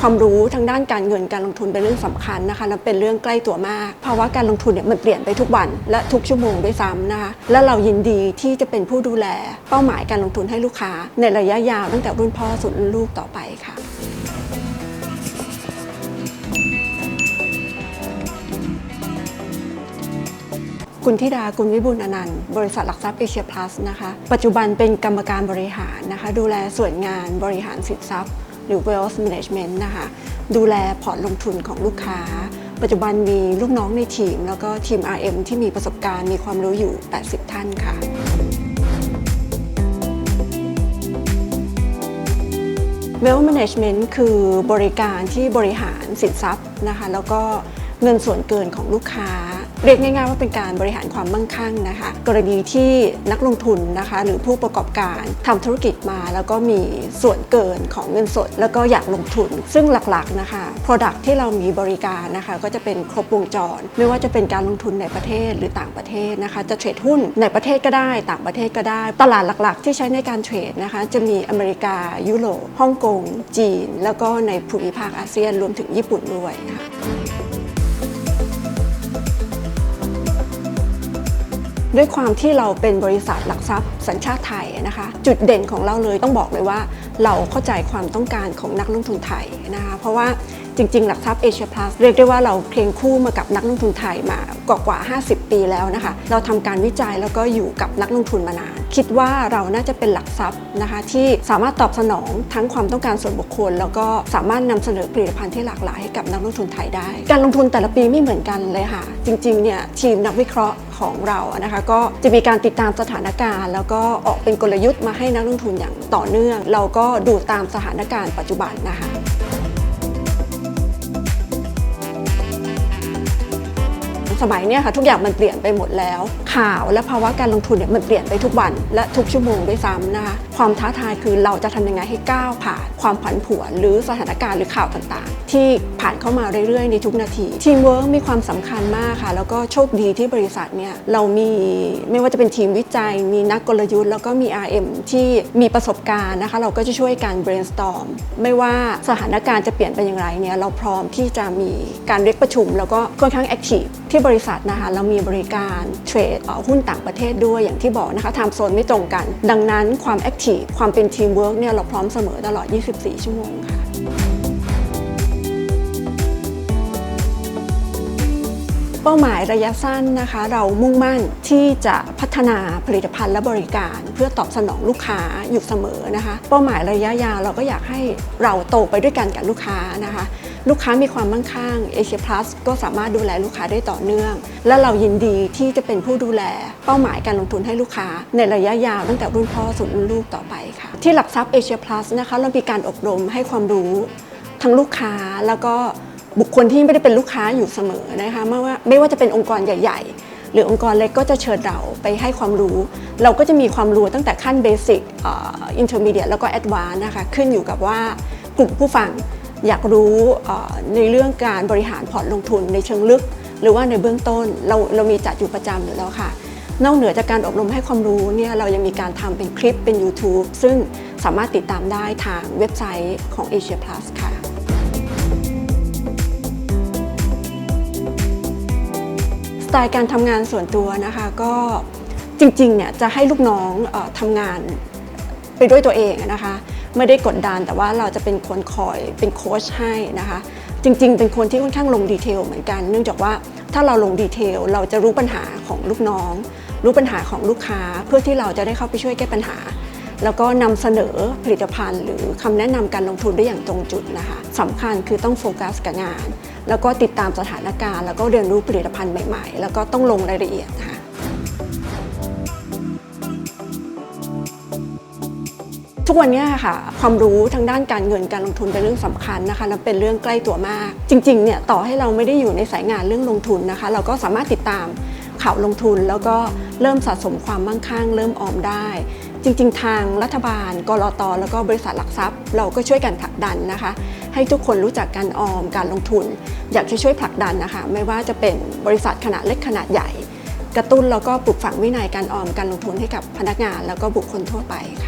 ความรู้ทางด้านการเงินการลงทุนเป็นเรื่องสำคัญนะคะและเป็นเรื่องใกล้ตัวมากภาวะการลงทุนเนี่ยมันเปลี่ยนไปทุกวันและทุกชั่วโมงด้วยซ้ำนะคะและเรายินดีที่จะเป็นผู้ดูแลเป้าหมายการลงทุนให้ลูกค้า ในระยะยาวตั้งแต่รุ่นพ่อสู่รุ่นลูกต่อไปค่ะคุณธิดากุลวิบูลย์อนันต์บริษัทหลักทรัพย์เอเชียพลัสนะคะ ปัจจุบันเป็นกรรมการบริหารนะคะ ดูแลส่วนงานบริหารสินทรัพย์ หรือ wealth management นะคะดูแลพอร์ตลงทุนของลูกค้า ปัจจุบันมีลูกน้องในทีม แล้วก็ทีม RM ที่มีประสบการณ์มีความรู้อยู่ 80 ท่านค่ะ Wealth Management คือบริการที่บริหารสินทรัพย์นะคะแล้วก็เงินส่วนเกินของลูกค้า เรียกง่ายๆว่าเป็นการบริหารความมั่งคั่งนะคะ กรณีที่นักลงทุนนะคะ หรือผู้ประกอบการทำธุรกิจมาแล้วก็มีส่วนเกินของเงินสด แล้วก็อยากลงทุน ซึ่งหลักๆนะคะ Product ที่เรามีบริการนะคะ ก็จะเป็นครบวงจร ไม่ว่าจะเป็นการลงทุนในประเทศหรือต่างประเทศนะคะ จะเทรดหุ้นในประเทศก็ได้ต่างประเทศก็ได้ ตลาดหลักๆ ที่ใช้ในการเทรดนะคะ จะมีอเมริกา ยุโรปฮ่องกง จีน แล้วก็ในภูมิภาคอาเซียนรวมถึงญี่ปุ่นด้วยค่ะ ด้วยความที่เราเป็นบริษัทหลักทรัพย์สัญชาติไทยนะคะ จุดเด่นของเราเลยต้องบอกเลยว่า เราเข้าใจความต้องการของนักลงทุนไทยนะคะเพราะว่า จริง ๆ หลักทรัพย์เอเชียพลัสเรียกได้ว่าเราเคียงคู่มากับนักลงทุนไทยมากว่ากว่า 50 ปีแล้วนะคะ เราทำการวิจัยแล้วก็อยู่กับนักลงทุนมานาน คิดว่าเราน่าจะเป็นหลักทรัพย์นะคะที่สามารถตอบสนองทั้งความต้องการส่วนบุคคล แล้วก็สามารถนำเสนอผลิตภัณฑ์ที่หลากหลายให้กับนักลงทุนไทยได้ การลงทุนแต่ละปีไม่เหมือนกันเลยค่ะ จริงๆเนี่ยทีมนักวิเคราะห์ของเรานะคะก็จะมีการติดตามสถานการณ์ แล้วก็ออกเป็นกลยุทธ์มาให้นักลงทุนอย่างต่อเนื่อง เราก็ดูตามสถานการณ์ปัจจุบันนะคะ สมัยเนี้ยค่ะทุกอย่างมันเปลี่ยนไปหมดแล้ว ข่าวและภาวะการลงทุนเนี่ยมันเปลี่ยนไปทุกวันและทุกชั่วโมงด้วยซ้ำนะคะ ความท้าทายคือเราจะทำยังไงให้ก้าวผ่านความผันผวนหรือสถานการณ์หรือข่าวต่างๆ ที่ผ่านเข้ามาเรื่อยๆ ในทุกนาทีทีมเวิร์กมีความสำคัญมากค่ะ แล้วก็โชคดีที่บริษัทเนี่ยเรามีไม่ว่าจะเป็นทีมวิจัย มีนักกลยุทธ์แล้วก็มี RM ที่มีประสบการณ์นะคะ เราก็จะช่วยกัน brainstorm ไม่ว่าสถานการณ์จะเปลี่ยนไปอย่างไรเนี่ยเราพร้อมที่จะมีการเรียกประชุม แล้วก็ค่อนข้าง active ที่บริษัทนะคะเรามีบริการเทรดหุ้นต่างประเทศด้วยอย่างที่บอกนะคะทม์โซนไม่ตรงกัน ดังนั้นความแอคทีฟความเป็นทีมเวิร์กเนี่ยเราพร้อมเสมอตลอด 24 ชั่วโมงค่ะ เป้าหมายระยะสั้นนะคะ เรามุ่งมั่นที่จะพัฒนาผลิตภัณฑ์และบริการ เพื่อตอบสนองลูกค้าอยู่เสมอนะคะ เป้าหมายระยะยาวเราก็อยากให้เราโตไปด้วยกันกับลูกค้านะคะ ลูกค้ามีความมั่งคั่งเอเชียพลัสก็สามารถดูแลลูกค้าได้ต่อเนื่อง และเรายินดีที่จะเป็นผู้ดูแลเป้าหมายการลงทุนให้ลูกค้า ในระยะยาวตั้งแต่รุ่นพ่อสู่รุ่นลูกต่อไปค่ะ ที่หลักทรัพย์เอเชียพลัสนะคะเรามีการอบรมให้ความรู้ทั้งลูกค้าแล้วก็บุคคลที่ไม่ได้เป็นลูกค้าอยู่เสมอนะคะไม่ว่าไม่ว่าจะเป็นองค์กรใหญ่ ๆ หรือองค์กรเล็กก็จะเชิญเราไปให้ความรู้ เราก็จะมีความรู้ตั้งแต่ขั้นเบสิกอินเทอร์มีเดียแล้วก็แอดวานนะคะขึ้นอยู่กับว่ากลุ่มผู้ฟัง อยากรู้ในเรื่องการบริหารพอร์ตลงทุนในเชิงลึก หรือว่าในเบื้องต้นเราเรามีจัดอยู่ประจำอยู่แล้วค่ะ นอกเหนือจากการอบรมให้ความรู้เนี่ยเรายังมีการทำเป็นคลิปเป็น YouTube ซึ่งสามารถติดตามได้ทางเว็บไซต์ของ Asia Plus ค่ะสไตล์การทำงานส่วนตัวนะคะก็จริงๆเนี่ยจะให้ลูกน้องอทำงานไปด้วยตัวเองนะคะ ไม่ได้กดดัน แต่ว่าเราจะเป็นคนคอยเป็นโค้ชให้นะคะ จริง ๆ เป็นคนที่ค่อนข้างลงดีเทลเหมือนกัน เนื่องจากว่าถ้าเราลงดีเทลเราจะรู้ปัญหาของลูกน้อง รู้ปัญหาของลูกค้าเพื่อที่เราจะได้เข้าไปช่วยแก้ปัญหา แล้วก็นำเสนอผลิตภัณฑ์ หรือคำแนะนำการลงทุนได้อย่างตรงจุดนะคะสำคัญคือต้องโฟกัสกับงาน แล้วก็ติดตามสถานการณ์ แล้วก็เรียนรู้ผลิตภัณฑ์ใหม่ ๆ แล้วก็ต้องลงรายละเอียดนะคะ ทุกวันนี้ค่ะ ความรู้ทางด้านการเงินการลงทุนเป็นเรื่องสำคัญนะคะและเป็นเรื่องใกล้ตัวมาก จริงๆเนี่ยต่อให้เราไม่ได้อยู่ในสายงานเรื่องลงทุนนะคะ เราก็สามารถติดตามข่าวลงทุน แล้วก็เริ่มสะสมความมั่งคั่ง เริ่มออมได้ จริง ๆ ทางรัฐบาลกรอตแล้วก็บริษัทหลักทรัพย์ เราก็ช่วยกันผลักดันนะคะ ให้ทุกคนรู้จักการออมการลงทุน อยากจะช่วยผลักดันนะคะ ไม่ว่าจะเป็นบริษัทขนาดเล็กขนาดใหญ่ กระตุ้นแล้วก็ปลูกฝังวินัยการออมการลงทุนให้กับพนักงาน แล้วก็บุคคลทั่วไปค่ะ